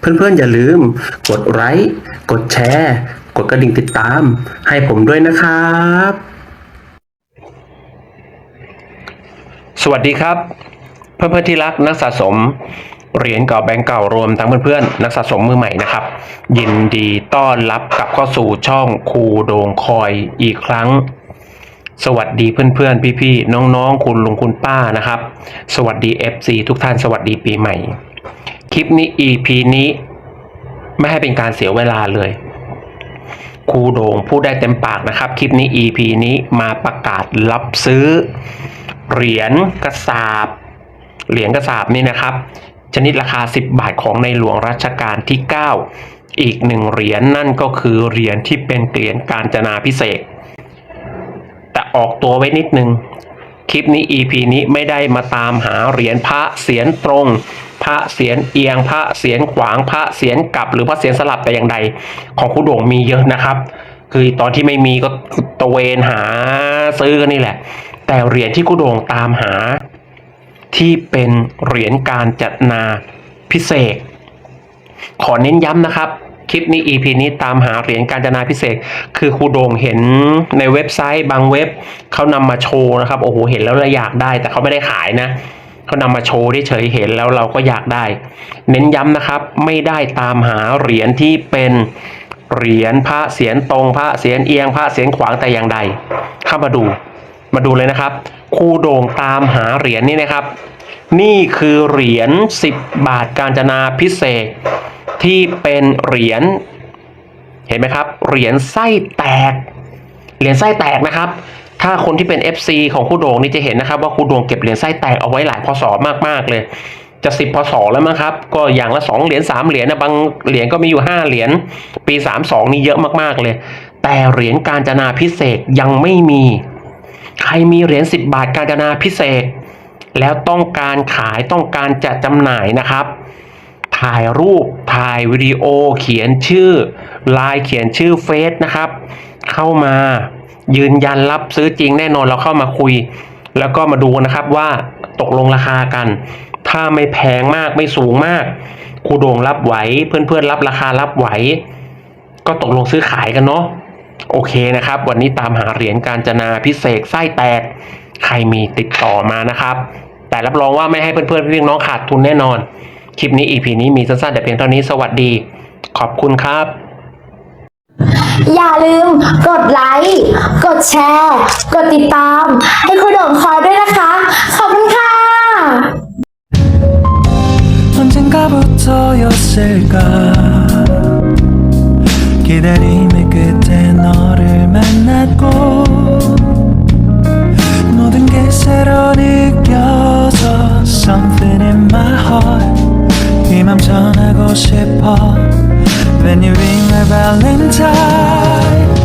เพื่อนๆอย่าลืม กดไลค์กดแชร์ กดกระดิ่งติดตาม ให้ผมด้วยนะครับ สวัสดีครับ เพื่อนๆที่รักนักสะสมเหรียญเก่าแบงก์เก่ารวมทั้งเพื่อนๆนักสะสมมือใหม่นะครับ ยินดีต้อนรับกลับเข้าสู่ช่องครูโดงคอยอีกครั้ง สวัสดีเพื่อนๆ พี่ๆ น้องๆ คุณลุงคุณป้านะครับ สวัสดี FC ทุกท่านสวัสดีปีใหม่ คลิปนี้ EP นี้ ไม่ให้เป็นการเสียเวลาเลยครูโด่งพูดได้เต็มปากนะครับ คลิปนี้ EP นี้มาประกาศรับซื้อ เหรียญกระสาบ เหรียญกระสาบนี่นะครับ ชนิดราคา 10 บาทของในหลวงรัชกาลที่ 9 อีกหนึ่งเหรียญนั่นก็คือเหรียญที่เป็นเหรียญการจนาพิเศษ แต่ออกตัวไว้นิดนึง คลิปนี้ EP นี้ไม่ได้มาตามหาเหรียญพระเสียนตรง พระเสียนเอียง พระเสียนขวาง พระเสียนกลับ หรือพระเสียนสลับแต่อย่างใด ของคุณโด่งมีเยอะนะครับ คือตอนที่ไม่มีก็ตะเวนหาซื้อกันนี่แหละ แต่เหรียญที่คุณโด่งตามหา ที่เป็นเหรียญการจัดนาพิเศษ ขอเน้นย้ำนะครับคลิปนี้ EP นี้ตามหาเหรียญการจนาพิเศษ คือครูโด่งเห็นในเว็บไซต์บางเว็บเขานำมาโชว์นะครับ โอ้โห เห็นแล้วเราอยากได้ แต่เขาไม่ได้ขายนะ เขานำมาโชว์ได้เฉยเห็นแล้วเราก็อยากได้ เน้นย้ำนะครับไม่ได้ตามหาเหรียญที่เป็นเหรียญพระเสียนตรงพระเสียนเอียงพระเสียนขวางแต่อย่างใดเข้ามาดูมาดูเลยนะครับครูโด่งตามหาเหรียญนี่นะครับ นี่คือเหรียญ10 บาทการจนาพิเศษ ที่เป็นเหรียญเห็นไหมครับเหรียญไส้แตก เหรียญไส้แตกนะครับ ถ้าคนที่เป็น FC ของครูโด่งนี่จะเห็นนะครับ ว่าครูโด่งเก็บเหรียญไส้แตกเอาไว้หลายพศมากๆเลย จะสิบพศแล้วมั้งครับ ก็อย่างละสองเหรียญสามเหรียญนะบางเหรียญก็มีอยู่ห้าเหรียญปีสามสองนี่เยอะมากๆเลย แต่เหรียญการจนาพิเศษยังไม่มี ใครมีเหรียญสิบบาทการจนาพิเศษ แล้วต้องการขายต้องการจะจำหน่ายนะครับถ่ายรูป ถ่ายวิดีโอ เขียนชื่อไลน์เขียนชื่อเฟซนะครับ เข้ามา ยืนยันรับซื้อจริงแน่นอนเราเข้ามาคุย แล้วก็มาดูนะครับว่าตกลงราคากัน ถ้าไม่แพงมากไม่สูงมากครูโด่งรับไหว เพื่อนๆรับราคารับไหว ก็ตกลงซื้อขายกันเนาะโอเคนะครับ วันนี้ตามหาเหรียญการจนาพิเศษไส้แตก ใครมีติดต่อมานะครับ แต่รับรองว่าไม่ให้เพื่อนๆพี่น้องขาดทุนแน่นอน คลิปนี้ EP นี้มีสั้นๆแต่เพียงเท่านี้สวัสดี ขอบคุณครับ อย่าลืมกดไลค์ กดแชร์ กดติดตาม ให้คุณโด่งคอยด้วยนะคะ ขอบคุณค่ะ 언젠가부터였을까 기다린 내맘 전하고 싶어 When you ring my valentine